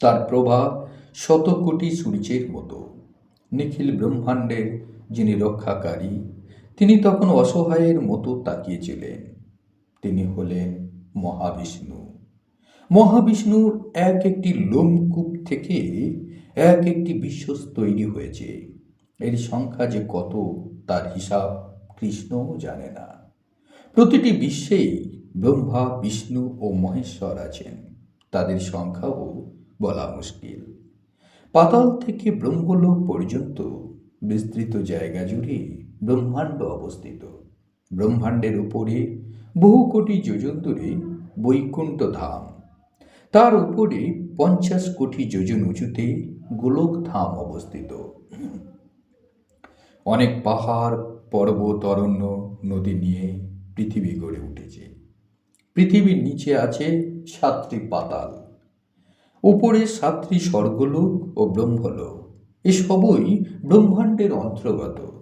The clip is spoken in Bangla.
তার প্রভা শত কোটি সূর্যের মতো। নিখিল ব্রহ্মাণ্ডের যিনি রক্ষাকারী, তিনি তখন অসহায়ের মতো তাকিয়েছিলেন। তিনি হলেন মহাবিষ্ণু। মহাবিষ্ণুর এক একটি লোমকূপ থেকে এক একটি বিশ্বাস তৈরি হয়েছে। এর সংখ্যা যে কত, তার হিসাব কৃষ্ণও জানে না। প্রতিটি বিশ্বেই ব্রহ্মা, বিষ্ণু ও মহেশ্বর আছেন। তাদের সংখ্যাও বলা মুশকিল। পাতাল থেকে ব্রহ্মলোক পর্যন্ত বিস্তৃত জায়গা জুড়ে ব্রহ্মাণ্ড অবস্থিত। ব্রহ্মাণ্ডের উপরে বহু কোটি যোজন দূরে বৈকুণ্ঠ ধাম। তার উপরে পঞ্চাশ কোটি যোজন উঁচুতে গোলক ধাম অবস্থিত। অনেক পাহাড়, পর্বত, অরণ্য, নদী নিয়ে পৃথিবী গড়ে উঠেছে। পৃথিবীর নিচে আছে সাতটি পাতাল। উপরে সাতটি স্বর্গলোক ও ব্রহ্মলোক। এসবই ব্রহ্মাণ্ডের অন্তর্গত।